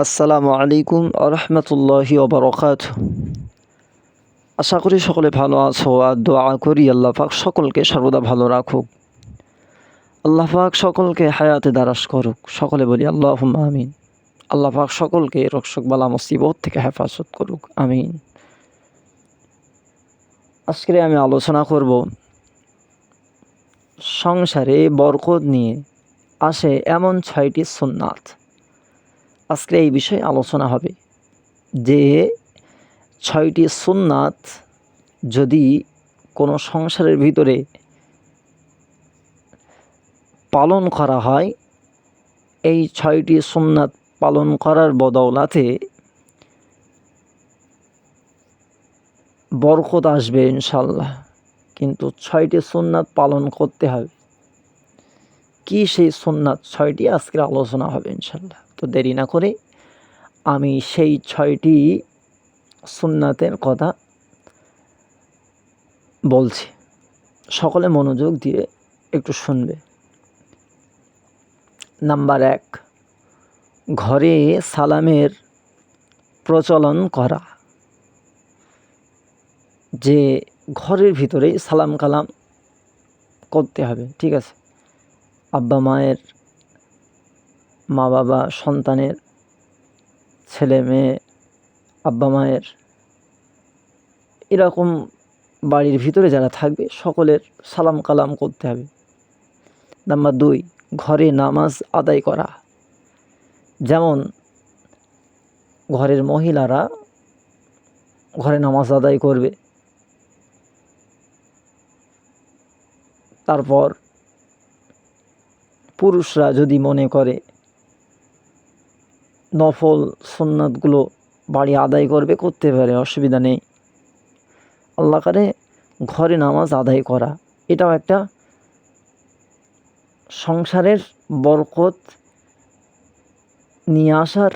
আসসালামু আলাইকুম আরহামতুল্লাহি ওবরকাত আশা করি সকলে ভালো আছো আর দোয়া করি আল্লাহ পাক সকলকে সর্বদা ভালো রাখুক। আল্লাহ পাক সকলকে হায়াতে দ্বারাস করুক। সকলে বলি আল্লাহ আমিন। আল্লাহ পাক সকলকে রক্ষক বালা মুসিবত থেকে হেফাজত করুক। আমিন। আজকে আমি আলোচনা করব সংসারে বরকত নিয়ে। আসে এমন ছয়টি সুন্নাত। আজকে এই বিষয়ে আলোচনা হবে যে ছয়টি সুন্নাত যদি কোনো সংসারের ভিতরে পালন করা হয়, এই ছয়টি সুন্নাত পালন করার বদৌলাতে বরকত আসবে ইনশাল্লাহ কিন্তু ছয়টি সুন্নাত পালন করতে হবে। কি সেই সুন্নাত? ছয়টি আজকের আলোচনা হবে ইনশাল্লাহ তো দেরি না করে আমি সেই ছয়টি সুন্নাতের কথা বলছি। সকলে মনোযোগ দিয়ে একটু শুনবে। নাম্বার এক, ঘরে সালামের প্রচলন করা। যে ঘরের ভিতরেই সালাম কালাম করতে হবে, ঠিক আছে? আব্বা মায়ের মা বাবা সন্তানের ছেলে, মেয়ে, আব্বা, মায়ের, এরকম বাড়ির ভিতরে যারা থাকবে, সকলের সালাম কালাম করতে হবে। নাম্বার দুই, ঘরে নামাজ আদায় করা। যেমন ঘরের মহিলারা ঘরে নামাজ আদায় করবে, তারপর পুরুষরা যদি মনে করে নফল সুন্নাতগুলো বাড়ি আদায় করবে, করতে পারে, অসুবিধা নেই। আল্লাহ করে ঘরে নামাজ আদায় করা, এটাও একটা সংসারের বরকত নিয়ে আসার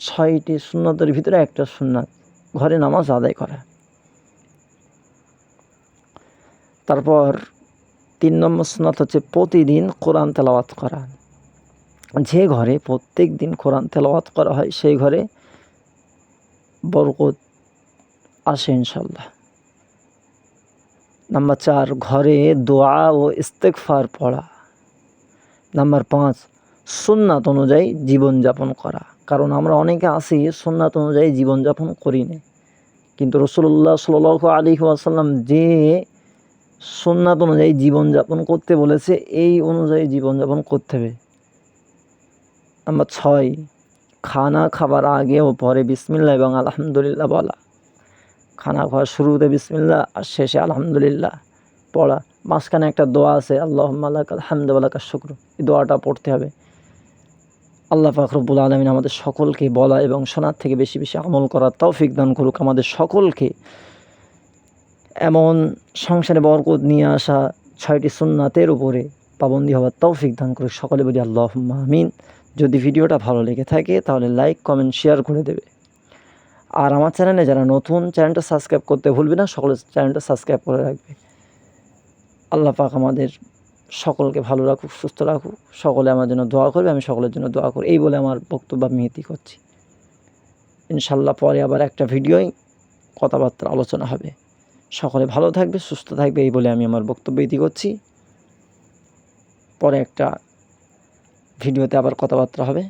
ছয়টি সুন্নতের ভিতরে একটা সুন্নাত, ঘরে নামাজ আদায় করা। তারপর তিন নম্বর সুন্নাত হচ্ছে প্রতিদিন কোরআন তেলাওয়াত করা। যে ঘরে প্রত্যেক দিন কোরআন তেলাওয়াত করা হয়, সেই ঘরে বরকত আসে ইনশাল্লাহ নাম্বার চার, ঘরে দোয়া ও ইস্তেকফার পড়া। নাম্বার পাঁচ, সুন্নাত অনুযায়ী জীবনযাপন করা। কারণ আমরা অনেকে আসি সুন্নাত অনুযায়ী জীবনযাপন করি না। কিন্তু রসুল্লাহ সাল আলী আসাল্লাম যে সুন্নাত অনুযায়ী জীবনযাপন করতে বলেছে, এই অনুযায়ী জীবনযাপন করতে হবে। নাম্বার ছয়, খানা খাবার আগে ও পরে বিসমিল্লা এবং আলহামদুলিল্লাহ বলা। খানা খাওয়ার শুরুতে বিসমিল্লা আর শেষে আলহামদুলিল্লাহ পড়া। মাঝখানে একটা দোয়া আছে আল্লাহ মাল্লাক আলহামদুল্লাহ শুক্র। এই দোয়াটা পড়তে হবে। আল্লাহ ফাকরবুল আলমিন আমাদের সকলকে বলা এবং শোনার থেকে বেশি বেশি আমল করার তৌফিক দান করুক আমাদের সকলকে। এমন সংসারে বরকত নিয়ে আসা ছয়টি সুন্নাতের উপরে পাবন্দি হওয়ার তৌফিক দান করুক। সকলে বলি আল্লাহ আমিন। যদি ভিডিওটা ভালো লেগে থাকে, তাহলে লাইক কমেন্ট শেয়ার করে দেবে। আর আমার চ্যানেলে যারা নতুন, চ্যানেলটা সাবস্ক্রাইব করতে ভুলবে না, সকলে চ্যানেলটা সাবস্ক্রাইব করে রাখবে। আল্লাহ পাক আমাদের সকলকে ভালো রাখুক, সুস্থ রাখুক। সকলে আমার জন্য দোয়া করবে, আমি সকলের জন্য দোয়া করি। এই বলে আমার বক্তব্য আমি করছি। ইনশাল্লাহ পরে আবার একটা ভিডিওই কথাবার্তা আলোচনা হবে। সকলে ভালো থাকবে, সুস্থ থাকবে, এই বলে আমি আমার বক্তব্য ইতি করছি। পরে একটা ভিডিওতে আবার কথাবার্তা হবে।